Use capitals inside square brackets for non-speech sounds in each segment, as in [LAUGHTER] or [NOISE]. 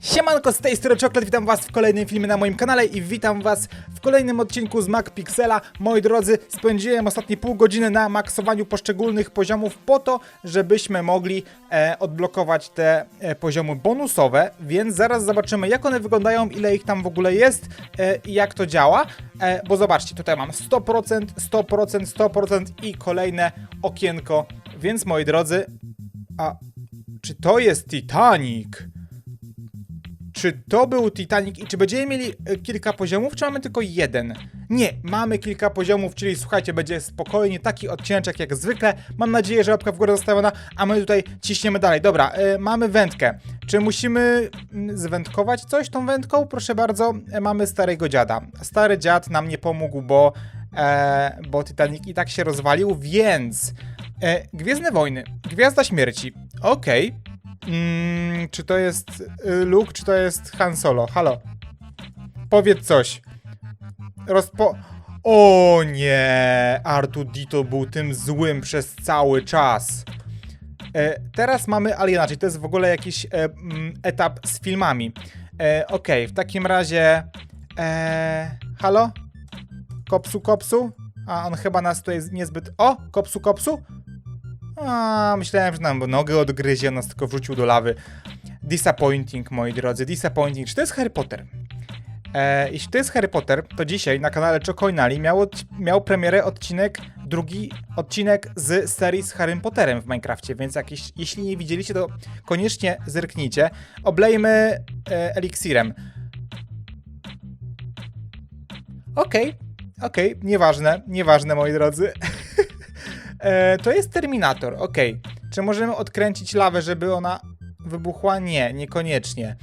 Siemanko, z tej strony Czoklet, witam was w kolejnym filmie na moim kanale i witam was w kolejnym odcinku z MacPixela. Moi drodzy, spędziłem ostatnie pół godziny na maksowaniu poszczególnych poziomów po to, żebyśmy mogli e, odblokować te e, poziomy bonusowe, więc zaraz zobaczymy jak one wyglądają, ile ich tam w ogóle jest e, i jak to działa, e, bo zobaczcie, tutaj mam 100%, 100%, 100% i kolejne okienko, więc moi drodzy, a czy to jest Titanic? Czy to był Titanic i czy będziemy mieli e, kilka poziomów, czy mamy tylko jeden? Nie, mamy kilka poziomów, czyli słuchajcie, będzie spokojnie taki odcinek jak zwykle. Mam nadzieję, że łapka w górę zostawiona, a my tutaj ciśniemy dalej. Dobra, e, mamy wędkę. Czy musimy mm, zwędkować coś tą wędką? Proszę bardzo, e, mamy starego dziada. Stary dziad nam nie pomógł, bo, e, bo Titanic i tak się rozwalił, więc e, Gwiezdne Wojny, Gwiazda Śmierci. Okej. Mm, czy to jest y, Luke, czy to jest Han Solo? Halo. Powiedz coś. Rozpo... O nie! Artu Dito był tym złym przez cały czas. E, teraz mamy Aliena, czyli to jest w ogóle jakiś e, mm, etap z filmami. E, Okej, w takim razie... E, halo? Kopsu, kopsu? A on chyba nas tutaj niezbyt... O! Kopsu, kopsu? A, myślałem, że nam nogę odgryzie, nas tylko wrzucił do lawy. Disappointing, moi drodzy, disappointing. Czy to jest Harry Potter? E, jeśli to jest Harry Potter, to dzisiaj na kanale Chocoinali miał, miał premierę odcinek, drugi odcinek z serii z Harrym Potterem w Minecrafcie, więc jakieś, jeśli nie widzieliście, to koniecznie zerknijcie. Oblejmy e, eliksirem. Okej, okej, nieważne, nieważne, moi drodzy. [LAUGHS] E, to jest Terminator, okej. Czy możemy odkręcić lawę, żeby ona wybuchła? Nie, niekoniecznie.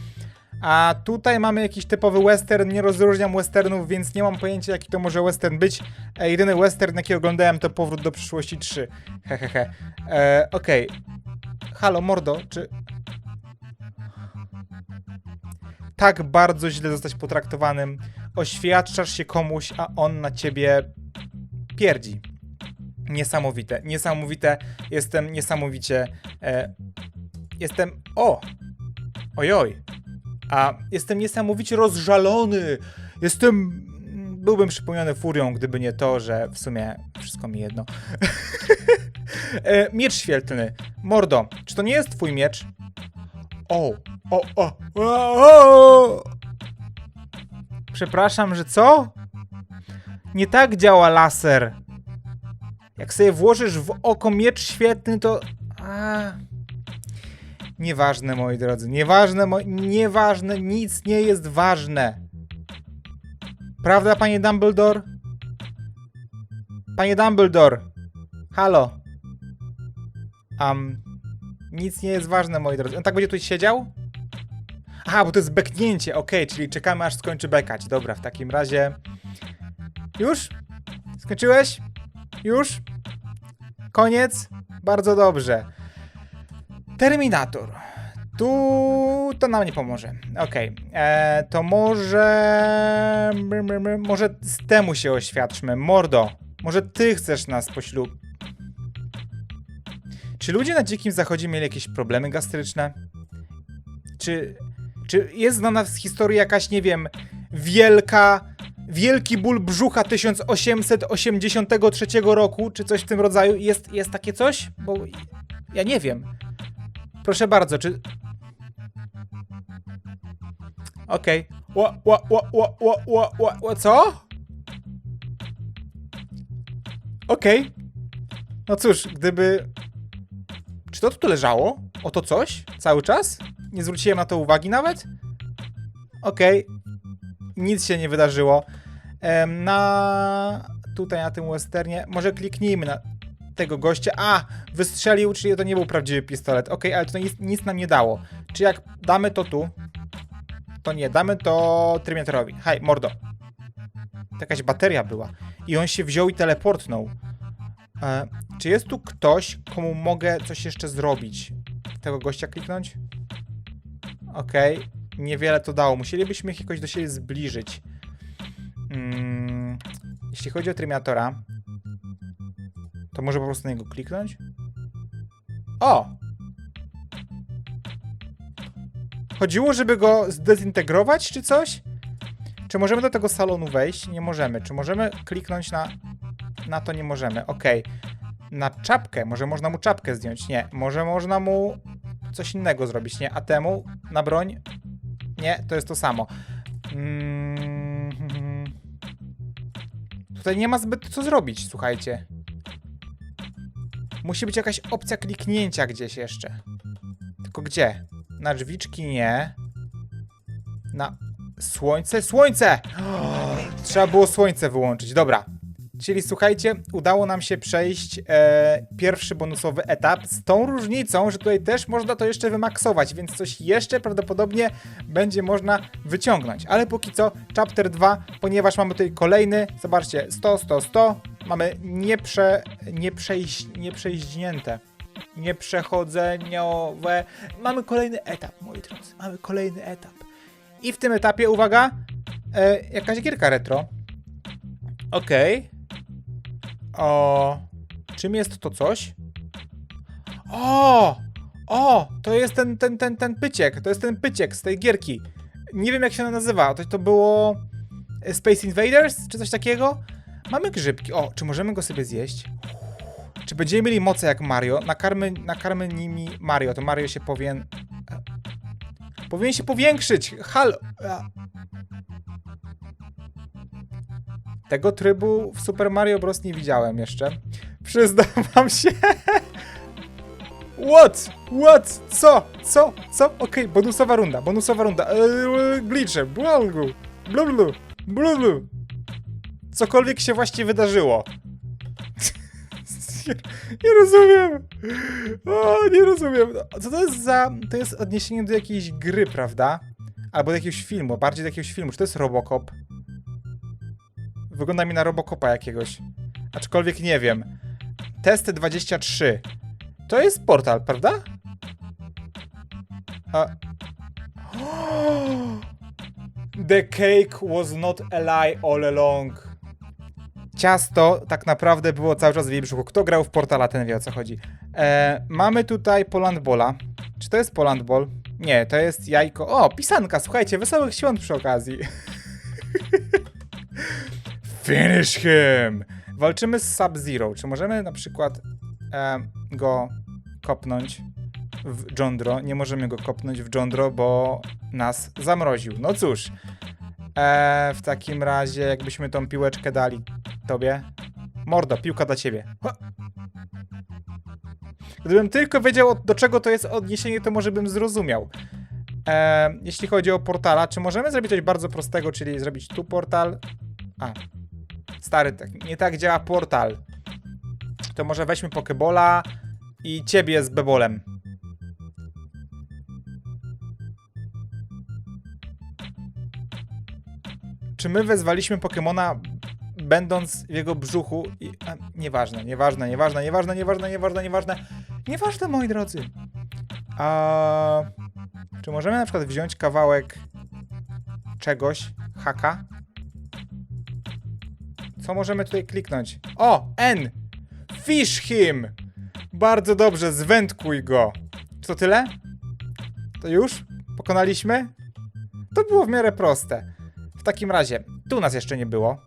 A tutaj mamy jakiś typowy western, nie rozróżniam westernów, więc nie mam pojęcia jaki to może western być. E, jedyny western jaki oglądałem to Powrót do przyszłości 3. Hehehe. E, okej. Halo, mordo, czy... Tak bardzo źle zostać potraktowanym. Oświadczasz się komuś, a on na ciebie pierdzi. Niesamowite, niesamowite. Jestem niesamowicie. E, jestem. O! Ojoj. A jestem niesamowicie rozżalony. Jestem. Byłbym przypomniany furią, gdyby nie to, że w sumie wszystko mi jedno. [LAUGHS] e, miecz świetlny. Mordo, czy to nie jest twój miecz? O, o, o, o, o. Przepraszam, że co? Nie tak działa laser. Jak sobie włożysz w oko miecz świetny, to. A... Nieważne, moi drodzy. Nieważne, moi... nieważne, nic nie jest ważne. Prawda, panie Dumbledore? Panie Dumbledore. Halo. Um, nic nie jest ważne, moi drodzy. On tak będzie tu siedział? Aha, bo to jest beknięcie, okej, czyli czekamy aż skończy bekać. Dobra, w takim razie. Już? Skończyłeś? Już? Koniec? Bardzo dobrze. Terminator. Tu to nam nie pomoże. Okej. Okay. To może. Może z temu się oświadczmy. Mordo, może ty chcesz nas poślub. Czy ludzie na Dzikim Zachodzie mieli jakieś problemy gastryczne? Czy, czy jest znana z historii jakaś, nie wiem, wielka Wielki ból brzucha 1883 roku, czy coś w tym rodzaju. Jest, jest takie coś? Bo ja nie wiem. Proszę bardzo, czy. Okej. Okay. Ła, ła, ła, ła, ła, ła, co? Okej. Okay. No cóż, gdyby. Czy to tu leżało? Oto coś? Cały czas? Nie zwróciłem na to uwagi nawet? Okej. Okay. Nic się nie wydarzyło. Na tutaj na tym westernie. Może kliknijmy na tego gościa. A! Wystrzelił, czyli to nie był prawdziwy pistolet. Ok, ale to nic, nic nam nie dało. Czy jak damy to tu, to nie, damy to Terminatorowi. Hej, mordo. Jakaś bateria była. I on się wziął i teleportnął. E, czy jest tu ktoś, komu mogę coś jeszcze zrobić? Tego gościa kliknąć? Okej. Okay. Niewiele to dało. Musielibyśmy ich jakoś do siebie zbliżyć. Mm, jeśli chodzi o Terminatora, to może po prostu na niego kliknąć? O! Chodziło, żeby go zdezintegrować, czy coś? Czy możemy do tego salonu wejść? Nie możemy. Czy możemy kliknąć na... Na to nie możemy. Okej. Na czapkę. Może można mu czapkę zdjąć? Nie. Może można mu coś innego zrobić? Nie. A temu? Na broń? Nie, to jest to samo. Mm. Tutaj nie ma zbyt co zrobić, słuchajcie. Musi być jakaś opcja kliknięcia gdzieś jeszcze. Tylko gdzie? Na drzwiczki nie. Na słońce? Słońce! [GASPS] Trzeba było słońce wyłączyć. Dobra. Czyli słuchajcie, udało nam się przejść e, pierwszy bonusowy etap z tą różnicą, że tutaj też można to jeszcze wymaksować, więc coś jeszcze prawdopodobnie będzie można wyciągnąć. Ale póki co chapter 2, ponieważ mamy tutaj kolejny, zobaczcie, 100, 100, 100, mamy nieprze, nieprzejś, nieprzejźnięte, nieprzechodzeniowe. Mamy kolejny etap, moi drodzy, mamy kolejny etap. I w tym etapie, uwaga, e, jakaś gierka retro. Okej. O. Czym jest to coś? O! O! To jest ten, ten, ten, ten pyciek. To jest ten pyciek z tej gierki. Nie wiem jak się ona nazywa. To, to było e, Space Invaders? Czy coś takiego? Mamy grzybki. O, czy możemy go sobie zjeść? Czy będziemy mieli moce jak Mario? Nakarmy, nakarmy nimi Mario. To Mario się powinien... Powinien się powiększyć. Halo. Tego trybu w Super Mario Bros. nie widziałem jeszcze. Przyznam się. What? What? Co? Co? Co? Okej, bonusowa runda, bonusowa runda. Eee, glitche, blalgu, blublu, blublu. Cokolwiek się właśnie wydarzyło. Nie, [LAUGHS] nie rozumiem. O, nie rozumiem. Co to jest za... To jest odniesienie do jakiejś gry, prawda? Albo do jakiegoś filmu, bardziej do jakiegoś filmu. Czy to jest Robocop? Wygląda mi na Robocopa jakiegoś. Aczkolwiek nie wiem. Test 23. To jest portal, prawda? A... [GASPS] The cake was not a lie all along. Ciasto tak naprawdę było cały czas w jej brzuchu. Kto grał w portala, ten wie o co chodzi. E, mamy tutaj Polandbola. Czy to jest Polandball? Nie, to jest jajko. O, pisanka, słuchajcie, wesołych świąt przy okazji. [LAUGHS] Finish him! Walczymy z Sub-Zero. Czy możemy na przykład e, go kopnąć w Jondro? Nie możemy go kopnąć w Jondro, bo nas zamroził. No cóż. E, w takim razie, jakbyśmy tą piłeczkę dali tobie. Mordo, piłka dla ciebie. Ha! Gdybym tylko wiedział, do czego to jest odniesienie, to może bym zrozumiał. E, jeśli chodzi o portala, czy możemy zrobić coś bardzo prostego, czyli zrobić tu portal? A, stary, tak, nie tak działa portal. To może weźmy Pokebola i ciebie z Bebolem. Czy my wezwaliśmy Pokemona będąc w jego brzuchu i... A, nieważne, nieważne, nieważne, nieważne, nieważne, nieważne, nieważne. Nieważne, moi drodzy. A... Czy możemy na przykład wziąć kawałek czegoś, haka? Co możemy tutaj kliknąć? O, N! Fish him! Bardzo dobrze, zwędkuj go. Czy to tyle? To już? Pokonaliśmy? To było w miarę proste. W takim razie, tu nas jeszcze nie było.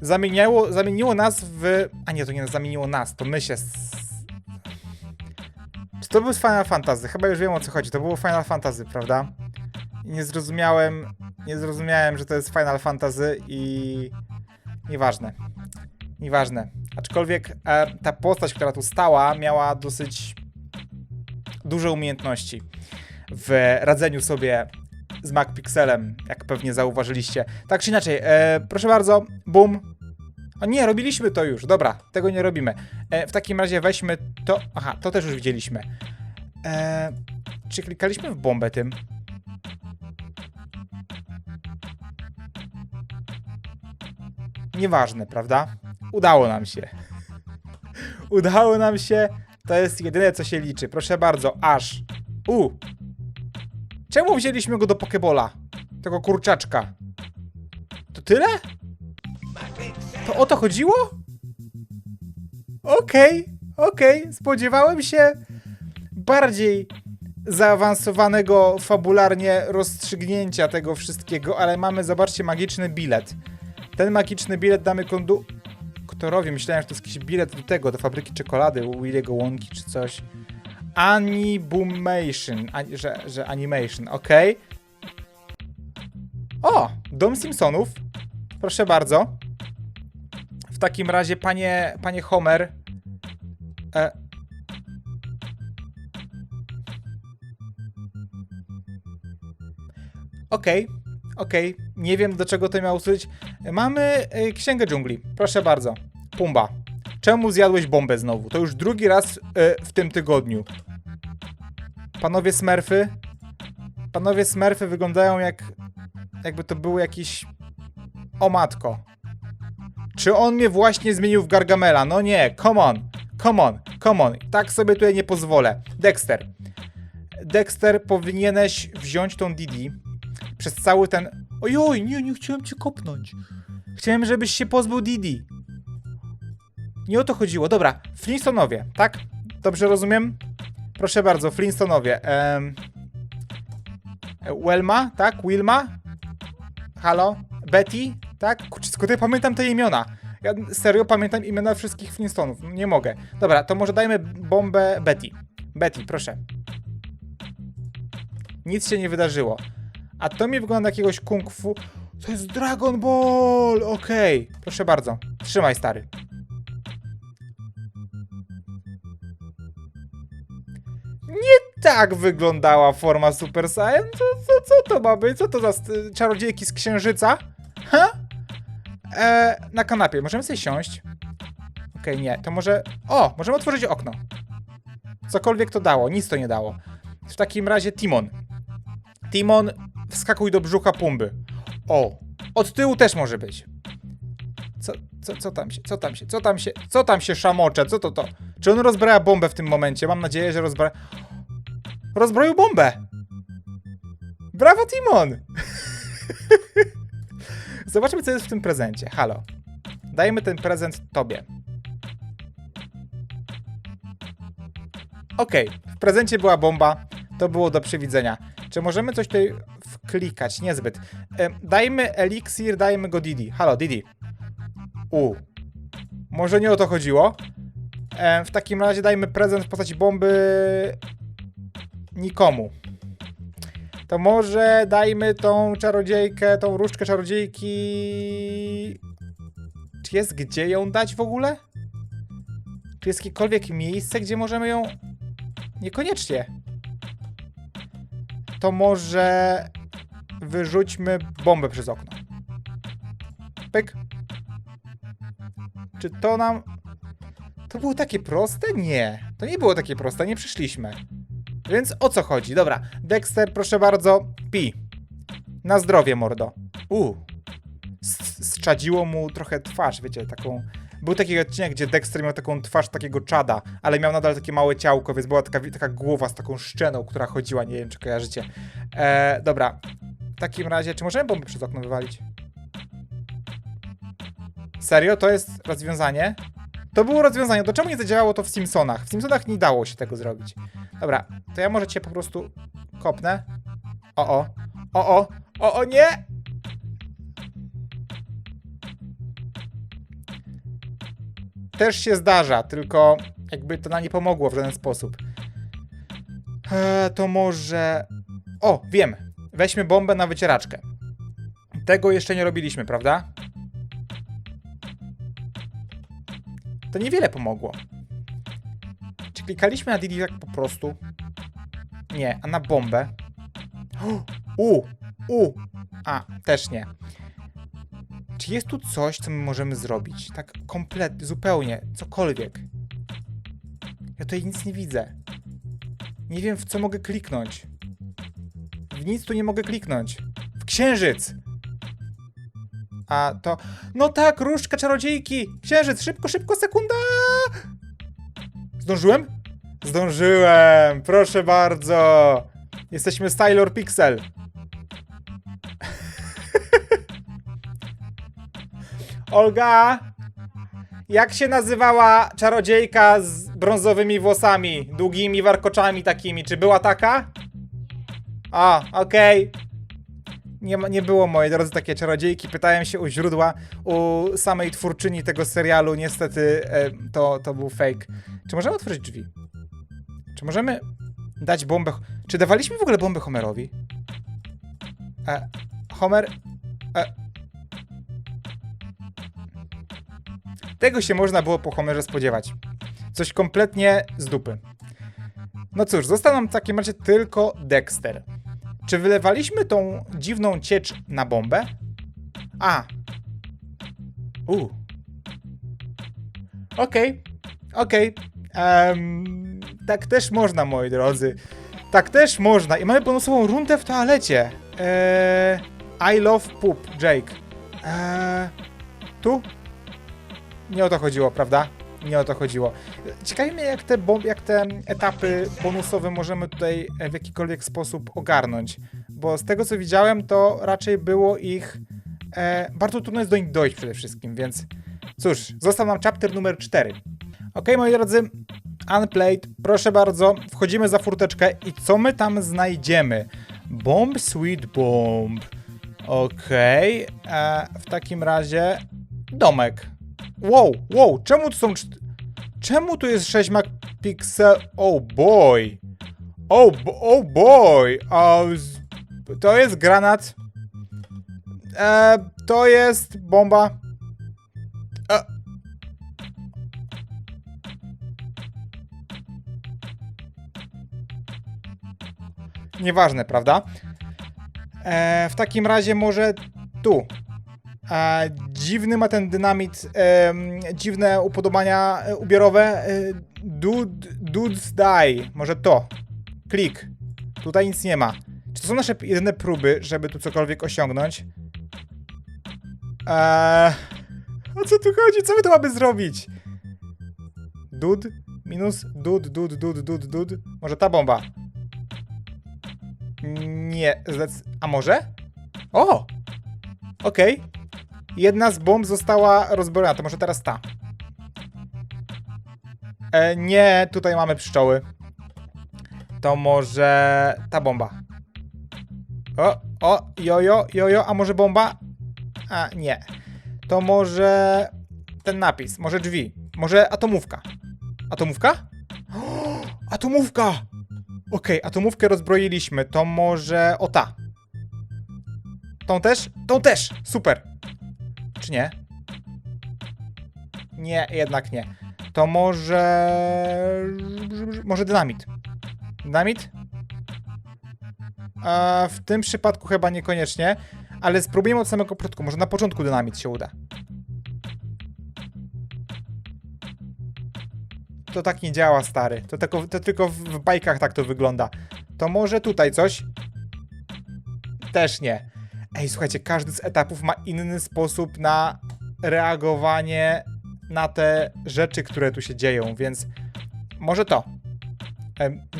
Zamieniało, zamieniło nas w... A nie, to nie zamieniło nas, to my się... Czy to był Final Fantasy? Chyba już wiem o co chodzi. To było Final Fantasy, prawda? Nie zrozumiałem... Nie zrozumiałem, że to jest Final Fantasy i... Nieważne. Nieważne. Aczkolwiek e, ta postać, która tu stała, miała dosyć duże umiejętności w radzeniu sobie z MacPixelem, jak pewnie zauważyliście. Tak czy inaczej, e, proszę bardzo, boom. O nie, robiliśmy to już, dobra, tego nie robimy. E, w takim razie weźmy to. Aha, to też już widzieliśmy. E, czy klikaliśmy w bombę tym? Nieważne, prawda? Udało nam się. Udało nam się. To jest jedyne, co się liczy. Proszę bardzo, aż. U. Czemu wzięliśmy go do Pokebola? Tego kurczaczka. To tyle? To o to chodziło? Okej, okej. Spodziewałem się bardziej zaawansowanego fabularnie rozstrzygnięcia tego wszystkiego, ale mamy, zobaczcie, magiczny bilet. Ten magiczny bilet damy konduktorowi. Myślałem, że to jest jakiś bilet do tego, do fabryki czekolady u Williego Wonki czy coś. Animation, ani, że, że animation, okej. O, dom Simpsonów. Proszę bardzo. W takim razie, panie, panie Homer. E... Okej, okej. Nie wiem, do czego to miało służyć. Mamy e, księgę dżungli. Proszę bardzo. Pumba. Czemu zjadłeś bombę znowu? To już drugi raz e, w tym tygodniu. Panowie Smurfy. Panowie Smurfy wyglądają jak. Jakby to był jakiś. O matko. Czy on mnie właśnie zmienił w Gargamela? No nie, come on, come on, come on. Tak sobie tutaj nie pozwolę. Dexter. Dexter, powinieneś wziąć tą Didi przez cały ten... Ojoj, nie, nie chciałem cię kopnąć. Chciałem, żebyś się pozbył Didi. Nie o to chodziło. Dobra, Flintstonowie, tak? Dobrze rozumiem? Proszę bardzo, Flintstonowie. Em... Welma, tak? Wilma? Halo? Betty? Tak? Kurczę, pamiętam te imiona? Ja serio pamiętam imiona wszystkich Flintstonów. Nie mogę. Dobra, to może dajmy bombę Betty. Betty, proszę. Nic się nie wydarzyło. A to mi wygląda jak jakiegoś kung fu. To jest Dragon Ball! Okej. Proszę bardzo. Trzymaj, stary. Nie tak wyglądała forma Super Saiyan. Co, co, co to ma być? Co to za czarodziejki z księżyca? Ha? E, na kanapie. Możemy sobie siąść? Okej, nie. To może... O! Możemy otworzyć okno. Cokolwiek to dało. Nic to nie dało. W takim razie Timon. Timon, wskakuj do brzucha Pumby. O! Od tyłu też może być. Co, co, co tam się, co tam się, co tam się, co tam się szamocze? Co to to? Czy on rozbraja bombę w tym momencie? Mam nadzieję, że rozbraja... Rozbroił bombę! Brawo, Timon! [LAUGHS] Zobaczmy, co jest w tym prezencie. Halo. Dajmy ten prezent tobie. Okej, w prezencie była bomba. To było do przewidzenia. Czy możemy coś tutaj wklikać? Niezbyt. E, dajmy eliksir, dajmy go Didi. Halo, Didi. U. Może nie o to chodziło. E, w takim razie dajmy prezent w postaci bomby nikomu. To może dajmy tą czarodziejkę, tą różdżkę czarodziejki. Czy jest gdzie ją dać w ogóle? Czy jest jakiekolwiek miejsce, gdzie możemy ją. Niekoniecznie. To może wyrzućmy bombę przez okno. Pyk. Czy to nam. To było takie proste? Nie. To nie było takie proste, nie przyszliśmy. Więc o co chodzi? Dobra, Dexter, proszę bardzo, pi. Na zdrowie, mordo. U. Strzadziło mu trochę twarz, wiecie, taką... Był taki odcinek, gdzie Dexter miał taką twarz takiego czada, ale miał nadal takie małe ciałko, więc była taka, taka głowa z taką szczeną, która chodziła, nie wiem, czy kojarzycie. E, dobra, w takim razie, czy możemy bombę przez okno wywalić? Serio? To jest rozwiązanie? To było rozwiązanie. Do czemu nie zadziałało to w Simpsonach? W Simpsonach nie dało się tego zrobić. Dobra, to ja może cię po prostu kopnę. O, o, o, o, o, o, nie! Też się zdarza, tylko jakby to na nie pomogło w żaden sposób. Eee, to może... O, wiem. Weźmy bombę na wycieraczkę. Tego jeszcze nie robiliśmy, prawda? To niewiele pomogło. Czy klikaliśmy na Didi tak po prostu? Nie, a na bombę? [GASPS] U, u, a, też nie. Czy jest tu coś, co my możemy zrobić? Tak kompletnie, zupełnie, cokolwiek. Ja tutaj nic nie widzę. Nie wiem, w co mogę kliknąć. Nic tu nie mogę kliknąć. W księżyc! A to... No tak, różdżka czarodziejki! Księżyc, szybko, szybko, sekunda! Zdążyłem? Zdążyłem! Proszę bardzo! Jesteśmy Stylor Pixel. [LAUGHS] Olga! Jak się nazywała czarodziejka z brązowymi włosami, długimi warkoczami takimi? Czy była taka? A, okej. Nie, ma- nie było, moi drodzy, takie czarodziejki. Pytałem się u źródła, u samej twórczyni tego serialu. Niestety e, to, to był fake. Czy możemy otworzyć drzwi? Czy możemy dać bombę... Czy dawaliśmy w ogóle bombę Homerowi? E, Homer... E, tego się można było po Homerze spodziewać. Coś kompletnie z dupy. No cóż, został nam w takim razie tylko Dexter. Czy wylewaliśmy tą dziwną ciecz na bombę? A. U. Okej, okej. Em, tak też można, moi drodzy. Tak też można. I mamy bonusową rundę w toalecie. Eee, I love poop, Jake. Eee, tu? Nie o to chodziło, prawda? Nie o to chodziło. Ciekawi mnie, jak te, jak te etapy bonusowe możemy tutaj e, w jakikolwiek sposób ogarnąć. Bo z tego, co widziałem, to raczej było ich... E, bardzo trudno jest do nich dojść przede wszystkim, więc... Cóż, został nam chapter numer 4. Ok, moi drodzy, Unplayed, proszę bardzo, wchodzimy za furteczkę i co my tam znajdziemy? Bomb, sweet bomb. Okej, e, w takim razie domek. Wow, wow, czemu tu są... Czemu tu jest 6 megapixel? Oh boy. Oh, oh boy. Z- to jest granat. E, to jest bomba. E. Nieważne, prawda? E, w takim razie może tu. E, dziwny ma ten dynamit, em, dziwne upodobania e, ubiorowe. E, dude, dudes die. Może to. Klik. Tutaj nic nie ma. Czy to są nasze jedyne próby, żeby tu cokolwiek osiągnąć? Eee, o co tu chodzi? Co my tu mamy zrobić? Dud? Minus dud, dud, dud, dud, dud. Może ta bomba? Nie, zdec... A może? O! Okej. Jedna z bomb została rozbrojona, to może teraz ta. E, nie, tutaj mamy pszczoły. To może ta bomba. O, o, jojo, jojo, a może bomba? A, nie. To może ten napis, może drzwi, może atomówka. Atomówka? O, [GASPS] atomówka! Okej, atomówkę rozbroiliśmy, to może o ta. Tą też? Tą też! Super! Czy nie? Nie, jednak nie. To może... Może dynamit. Dynamit? A w tym przypadku chyba niekoniecznie, ale spróbujemy od samego początku. Może na początku dynamit się uda. To tak nie działa, stary. To, tylko, to tylko w bajkach tak to wygląda. To może tutaj coś? Też nie. Ej, słuchajcie, każdy z etapów ma inny sposób na reagowanie na te rzeczy, które tu się dzieją, więc może to.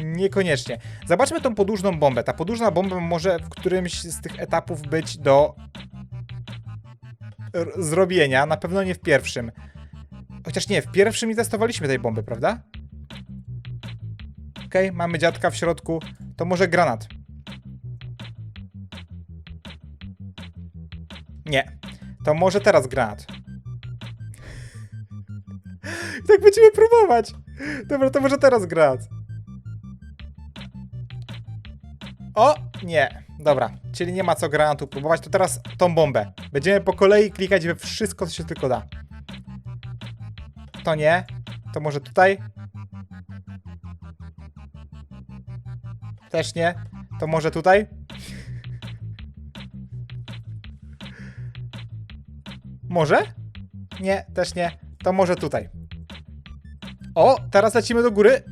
Niekoniecznie. Zobaczmy tą podłużną bombę. Ta podłużna bomba może w którymś z tych etapów być do zrobienia, na pewno nie w pierwszym. Chociaż nie, w pierwszym nie testowaliśmy tej bomby, prawda? Okej, mamy dziadka w środku. To może granat. Nie. To może teraz granat. [LAUGHS] tak będziemy próbować. Dobra, to może teraz granat. O! Nie. Dobra, czyli nie ma co granatu próbować, to teraz tą bombę. Będziemy po kolei klikać we wszystko, co się tylko da. To nie. To może tutaj? Też nie. To może tutaj? Może? Nie, też nie. To może tutaj. O, teraz lecimy do góry.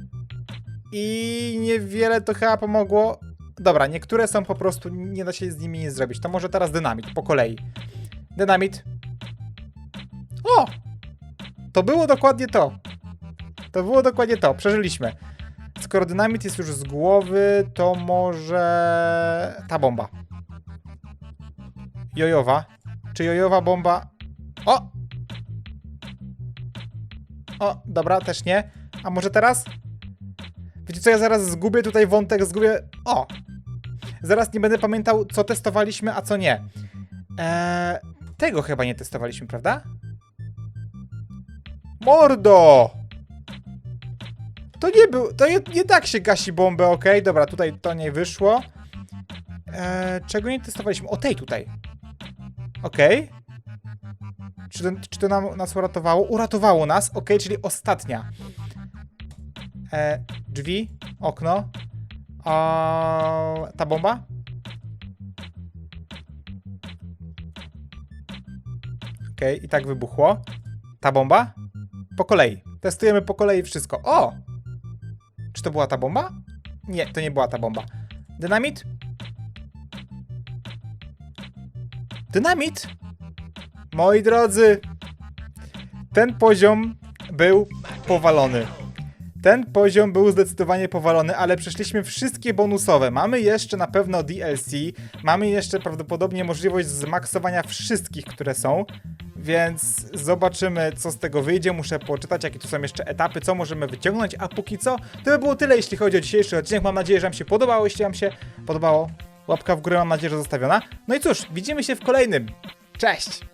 I niewiele to chyba pomogło. Dobra, niektóre są po prostu, nie da się z nimi nic zrobić. To może teraz dynamit, po kolei. Dynamit. O! To było dokładnie to. To było dokładnie to, przeżyliśmy. Skoro dynamit jest już z głowy, to może ta bomba. Jojowa. Czy jojowa bomba? O! O, dobra, też nie. A może teraz? Wiecie co, ja zaraz zgubię tutaj wątek, zgubię... O! Zaraz nie będę pamiętał, co testowaliśmy, a co nie. Eee, tego chyba nie testowaliśmy, prawda? Mordo! To nie był, to nie, nie tak się gasi bombę, okej, dobra, tutaj to nie wyszło. Eee, czego nie testowaliśmy? O tej tutaj. Okej. Czy, to, czy to nam, nas uratowało? Uratowało nas, okej, czyli ostatnia. E, drzwi, okno. A, ta bomba? Okej, i tak wybuchło. Ta bomba? Po kolei. Testujemy po kolei wszystko. O! Czy to była ta bomba? Nie, to nie była ta bomba. Dynamit? Dynamit? Moi drodzy, ten poziom był powalony. Ten poziom był zdecydowanie powalony, ale przeszliśmy wszystkie bonusowe. Mamy jeszcze na pewno DLC, mamy jeszcze prawdopodobnie możliwość zmaksowania wszystkich, które są, więc zobaczymy, co z tego wyjdzie. Muszę poczytać, jakie tu są jeszcze etapy, co możemy wyciągnąć, a póki co, to by było tyle, jeśli chodzi o dzisiejszy odcinek. Mam nadzieję, że Wam się podobało. Jeśli Wam się podobało, łapka w górę mam nadzieję, że zostawiona. No i cóż, widzimy się w kolejnym. Cześć!